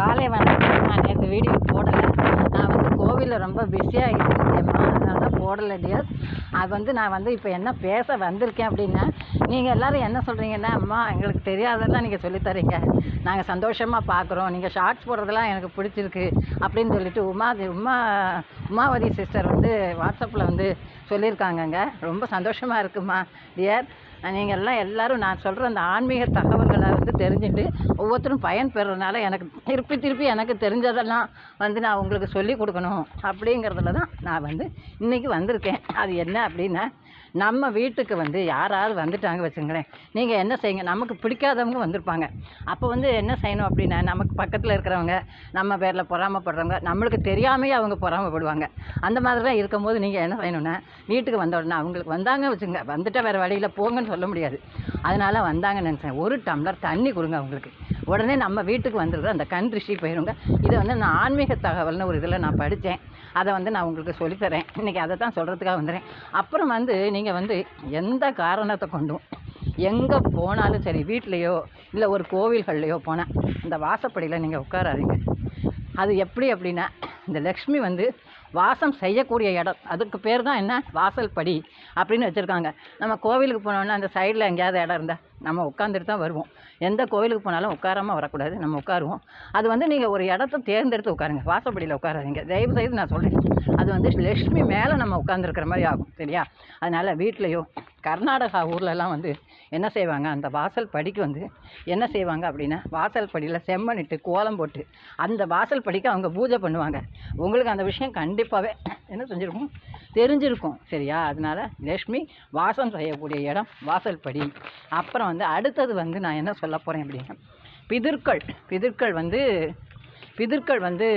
காலை வணக்கம் நான் நேற்று வீடியோ போடலை. நான் வந்து கோவிலில் ரொம்ப பிஸியாக இருந்தேம்மா அதனால தான் போடலை டியர் அது வந்து நான் வந்து இப்போ என்ன பேச வந்திருக்கேன் அப்படின்னா நீங்கள் எல்லோரும் என்ன சொல்கிறீங்கன்னா அம்மா எங்களுக்கு தெரியாததெல்லாம் நீங்கள் சொல்லித்தரீங்க நாங்கள் சந்தோஷமாக பார்க்குறோம் நீங்கள் ஷார்ட்ஸ் போடுறதெல்லாம் எனக்கு பிடிச்சிருக்கு. அப்படின்னு சொல்லிட்டு உமா உமா உமாவதி சிஸ்டர் வந்து வாட்ஸ்அப்பில் வந்து சொல்லியிருக்காங்கங்க. ரொம்ப சந்தோஷமாக இருக்குமா டியர் நீங்கள் எல்லாம் எல்லோரும் நான் சொல்கிற அந்த ஆன்மீக தகவல்களை வந்து தெரிஞ்சுட்டு ஒவ்வொருத்தரும் பயன் பெறுறதுனால எனக்கு திருப்பி திருப்பி எனக்கு தெரிஞ்சதெல்லாம் வந்து நான் உங்களுக்கு சொல்லி கொடுக்கணும். அப்படிங்கிறதுல தான் நான் வந்து இன்றைக்கி வந்திருக்கேன். அது என்ன அப்படின்னா நம்ம வீட்டுக்கு வந்து யாராவது வந்துட்டாங்க வச்சுங்களேன். நீங்கள் என்ன செய்யுங்க நமக்கு பிடிக்காதவங்க வந்திருப்பாங்க. அப்போ வந்து என்ன செய்யணும் அப்படின்னா நமக்கு பக்கத்தில் இருக்கிறவங்க நம்ம பேரில் பொறாமப்படுறவங்க நம்மளுக்கு தெரியாமையே அவங்க பொறாமப்படுவாங்க. அந்த மாதிரிலாம் இருக்கும்போது நீங்கள் என்ன செய்யணும்னா வீட்டுக்கு வந்த உடனே அவங்களுக்கு வந்தாங்க வச்சுங்க வந்துட்டால் வேறு வழியில் போங்கன்னு சொல்ல முடியாது. அதனால் வந்தாங்கன்னு நினச்சேன். ஒரு டம்ளர் தண்ணி கொடுங்க அவங்களுக்கு. உடனே நம்ம வீட்டுக்கு வந்துடுற அந்த கண் ரிஷி போயிருங்க. இதை வந்து நான் ஆன்மீக தகவல்னு ஒரு இதில் நான் படித்தேன். அதை வந்து நான் உங்களுக்கு சொல்லித்தரேன். இன்றைக்கி அதை தான் சொல்கிறதுக்காக வந்துடுறேன். அப்புறம் வந்து நீங்கள் வந்து எந்த காரணத்தை கொண்டும் எங்கே போனாலும் சரி வீட்லேயோ இல்லை ஒரு கோவில்கள்லையோ போனால் இந்த வாசப்படியில் நீங்கள் உட்காராதீங்க. அது எப்படி அப்படின்னா இந்த லக்ஷ்மி வந்து வாசம் செய்யக்கூடிய இடம். அதுக்கு பேர் தான் என்ன? வாசல் படி அப்படின்னு வச்சுருக்காங்க. நம்ம கோவிலுக்கு போனோன்னா அந்த சைடில் எங்கேயாவது இடம் இருந்தால் நம்ம உட்காந்துட்டு தான் வருவோம். எந்த கோவிலுக்கு போனாலும் உட்காராமல் வரக்கூடாது. நம்ம உட்காருவோம். அது வந்து நீங்கள் ஒரு இடத்த தேர்ந்தெடுத்து உட்காருங்க. வாசப்படியில் உட்காராதீங்க. தயவு செய்து நான் சொல்கிறேன் அது வந்து லட்சுமி மேலே நம்ம உட்காந்துருக்கிற மாதிரி ஆகும். சரியா? அதனால் வீட்லேயோ கர்நாடகா ஊர்லலாம் வந்து என்ன செய்வாங்க? அந்த வாசல் படிக்கு வந்து என்ன செய்வாங்க அப்படின்னா வாசல் படியில் செம்மனிட்டு கோலம் போட்டு அந்த வாசல் படிக்கு அவங்க பூஜை பண்ணுவாங்க. உங்களுக்கு அந்த விஷயம் கண்டிப்பாகவே என்ன செஞ்சுருக்கும் தெரிஞ்சிருக்கும். சரியா? அதனால் லக்ஷ்மி வாசம் செய்யக்கூடிய இடம் வாசல் படி. அப்புறம் வந்து அடுத்தது வந்து நான் என்ன சொல்ல போகிறேன் அப்படின்னா பிதிர்கள் பிதிர்கள் வந்து பிதிர்கள் வந்து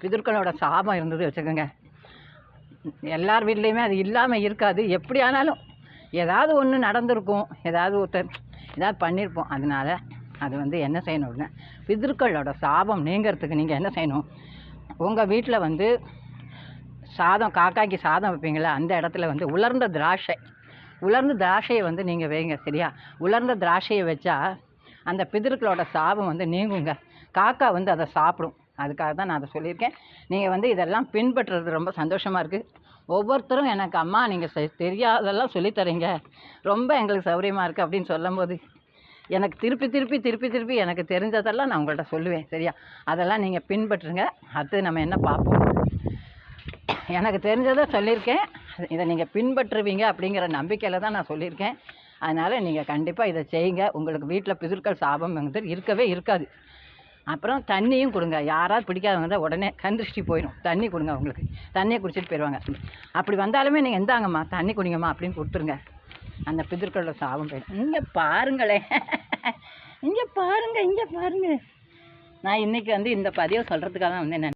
பிதிர்களோட சாபம் இருந்தது வச்சுக்கோங்க. எல்லார் வீட்லேயுமே அது இல்லாமல் இருக்காது. எப்படி ஆனாலும் ஏதாவது ஒன்று நடந்திருக்கும். ஏதாவது ஒருத்தர் ஏதாவது பண்ணியிருப்போம் அதனால அது வந்து என்ன செய்யணும் அப்படின்னா பிதிர்களோட சாபம் நீங்கிறதுக்கு நீங்கள் என்ன செய்யணும்? உங்கள் வீட்டில் வந்து சாதம் காக்காய்க்கு சாதம் வைப்பீங்களா அந்த இடத்துல வந்து உலர்ந்த திராட்சை உலர்ந்த திராட்சையை வந்து நீங்கள் வைங்க சரியா? உலர்ந்த திராட்சையை வச்சா அந்த பிதர்களோட சாபம் வந்து நீங்குங்க. காக்கா வந்து அதை சாப்பிடும். அதுக்காக தான் நான் அதை சொல்லியிருக்கேன். நீங்கள் வந்து இதெல்லாம் பின்பற்றுறது ரொம்ப சந்தோஷமாக இருக்குது ஒவ்வொருத்தரும் எனக்கு அம்மா நீங்கள் செ தெரியாதெல்லாம் சொல்லித்தரீங்க ரொம்ப எங்களுக்கு சௌகரியமாக இருக்குது அப்படின்னு சொல்லும்போது எனக்கு திருப்பி திருப்பி திருப்பி திருப்பி எனக்கு தெரிஞ்சதெல்லாம் நான் உங்கள்கிட்ட சொல்லுவேன் சரியா? அதெல்லாம் நீங்கள் பின்பற்றுங்க. அடுத்து நம்ம என்ன பார்ப்போம்? எனக்கு தெரிஞ்சதை சொல்லியிருக்கேன். இதை நீங்கள் பின்பற்றுவீங்க அப்படிங்கிற நம்பிக்கையில் தான் நான் சொல்லியிருக்கேன். அதனால் நீங்கள் கண்டிப்பாக இதை செய்யுங்க. உங்களுக்கு வீட்டில் பிதிர்கள் சாபம் வந்து இருக்கவே இருக்காது. அப்புறம் தண்ணியும் கொடுங்க. யாராவது பிடிக்காதவங்க தான் உடனே கந்திருஷ்டி போயிடும் தண்ணி கொடுங்க அவங்களுக்கு. தண்ணியை குடிச்சிட்டு போயிடுவாங்க அப்படி வந்தாலுமே நீங்கள் எந்தாங்கம்மா தண்ணி குடிங்கம்மா அப்படின்னு கொடுத்துருங்க. அந்த பிதிர்களோட சாபம் போயிடும் இங்கே பாருங்களேன் இங்கே பாருங்க இங்கே பாருங்க. நான் இன்றைக்கி வந்து இந்த பதிவை சொல்கிறதுக்காக தான் வந்து என்ன